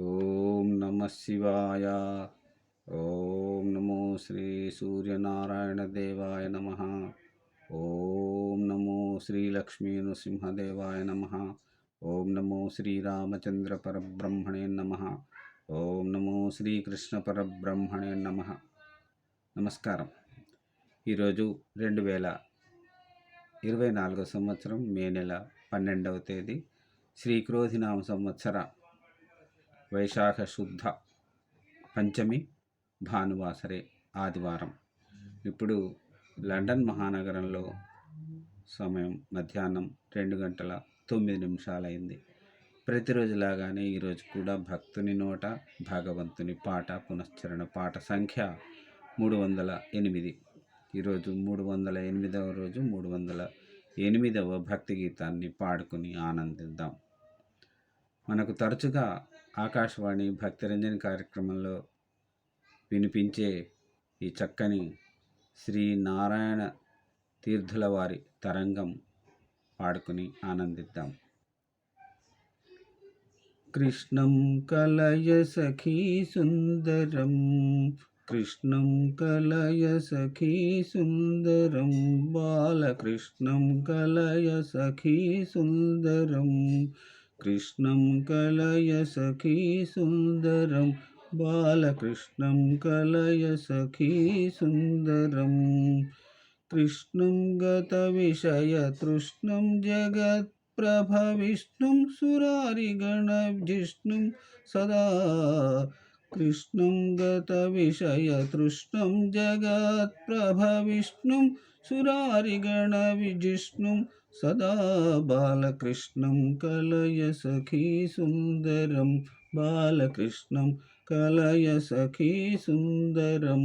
ఓం నమ శివాయ. ఓం నమో శ్రీ సూర్యనారాయణ దేవాయ నమ. ఓం నమో శ్రీ లక్ష్మీ నృసింహదేవాయ నమ. ఓం నమో శ్రీరామచంద్ర పరబ్రహ్మణే నమ. ఓం నమో శ్రీకృష్ణ పరబ్రహ్మణే నమ. నమస్కారం. ఈరోజు రెండు వేల ఇరవై నాలుగో సంవత్సరం మే నెల పన్నెండవ తేదీ. శ్రీ క్రోధినామ సంవత్సర వైశాఖ శుద్ధ పంచమి భానువాసరే ఆదివారం. ఇప్పుడు లండన్ మహానగరంలో సమయం మధ్యాహ్నం రెండు గంటల తొమ్మిది నిమిషాలైంది. ప్రతిరోజులాగానే ఈరోజు కూడా భక్తుని నోట భగవంతుని పాట పునశ్చరణ పాట సంఖ్య మూడు వందల ఎనిమిది. ఈరోజు మూడు వందల ఎనిమిదవ రోజు మూడు వందల ఎనిమిదవ భక్తి గీతాన్ని పాడుకుని ఆనందిద్దాం. మనకు తరచుగా ఆకాశవాణి భక్తిరంజన్ కార్యక్రమంలో వినిపించే ఈ చక్కని శ్రీ నారాయణ తీర్థుల వారి తరంగం పాడుకుని ఆనందిద్దాం. కృష్ణం కలయ సఖీ సుందరం కృష్ణం కలయ సఖీ సుందరం బాలకృష్ణం కలయ సఖీ సుందరం కృష్ణం కలయ సఖీ సుందరం బాలకృష్ణం కలయ సఖీ సుందరం కృష్ణం గత విషయ తృష్ణం జగత్ ప్రభవిష్ణుం సురారిగణజిష్ణుం సదా కృష్ణం గత విషయ తృష్ణం జగత్ప్రభవిష్ణుం సురారిగణవిజిష్ణుం సదా బాలకృష్ణం కలయ సఖీ సుందరం. బాలకృష్ణం కలయ సఖీ సుందరం.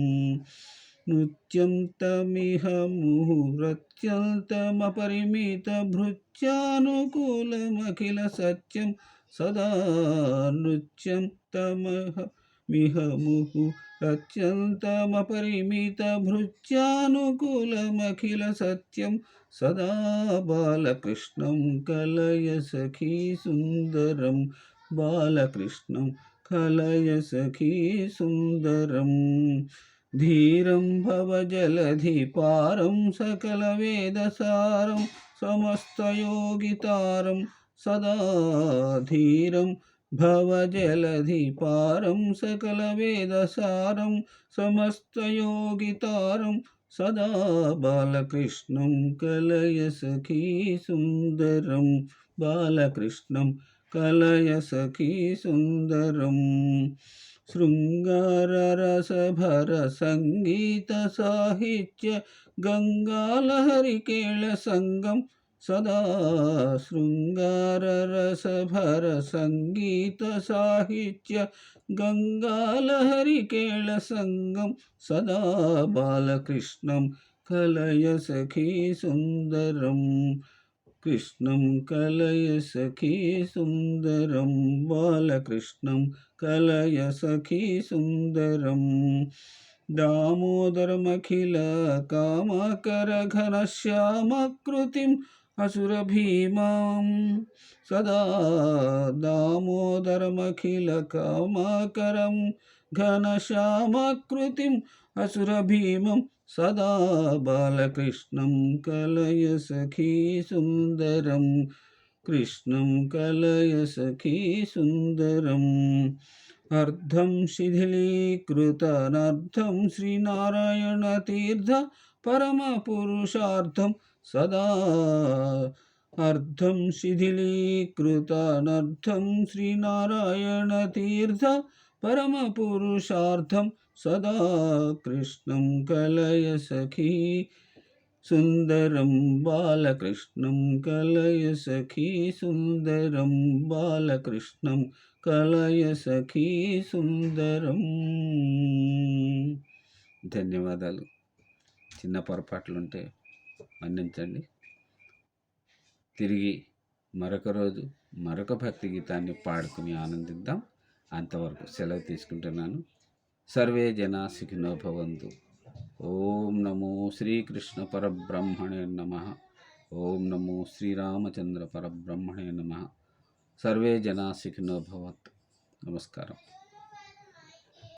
నృత్యం తమిహ ముహురత్యంతమపరిమిత భృత్యానుకూలమఖిల సత్యం సదా నృత్యం తమహ మిహ ముహు అత్యంతమపరిమిత భృత్యానుకూలమఖిల సత్యం సదా బాలకృష్ణం కలయ సఖీ సుందరం బాలకృష్ణం కలయ సఖీ సుందరం ధీరం భవజలధిపారం सकलवेदसारं समस्तयोगितारं सदा धीरं भवजलधिपारं सकलवेदसारं समस्तयोगितारं सदा बालकृष्णं कलयसखी सुन्दरं बालकृष्णं कलयसखी सुन्दरं शृङ्गाररसभरसङ्गीतसाहित्य गङ्गालहरिकेळसङ्गं సంగీత సాహిత్య గంగాలహరికేళ సంగం సదా శృంగారరసభర సంగీత సాహిత్య గంగాలహరికేళ సంగం సదా బాలకృష్ణం కలయ సఖీ సుందరం. కృష్ణం కలయ అసురభీమాం సదా దామోదరమఖిల కామకరం ఘనశ్యామకృతిం అసురభీమం సదా బాలకృష్ణం కలయ సఖీ సుందరం కృష్ణం కలయ సఖీ సుందరం అర్ధం శిథిలీకృతనర్థం శ్రీనారాయణతీర్థ పరమపురుషార్థం సదా అర్థం శిథిలీకృతనర్థం శ్రీనారాయణ తీర్థ పరమ పురుషార్థం సదా కృష్ణం కలయ సఖీ సుందరం బాలకృష్ణం కలయ సఖీ సుందరం బాలకృష్ణం కలయ సఖీ సుందరం ధన్యవాదాలు చిన్న పొరపాట్లుంటే మన్నించండి. తిరిగి మరొక రోజు మరొక భక్తి గీతాన్ని పాడుకుని ఆనందిద్దాం. అంతవరకు సెలవు తీసుకుంటున్నాను. సర్వే జనా సుఖినో భవంతు. ఓం నమో శ్రీకృష్ణ పరబ్రహ్మణే నమ. ఓం నమో శ్రీరామచంద్ర పరబ్రహ్మణే నమ. సర్వే జనా సుఖినో నమస్కారం.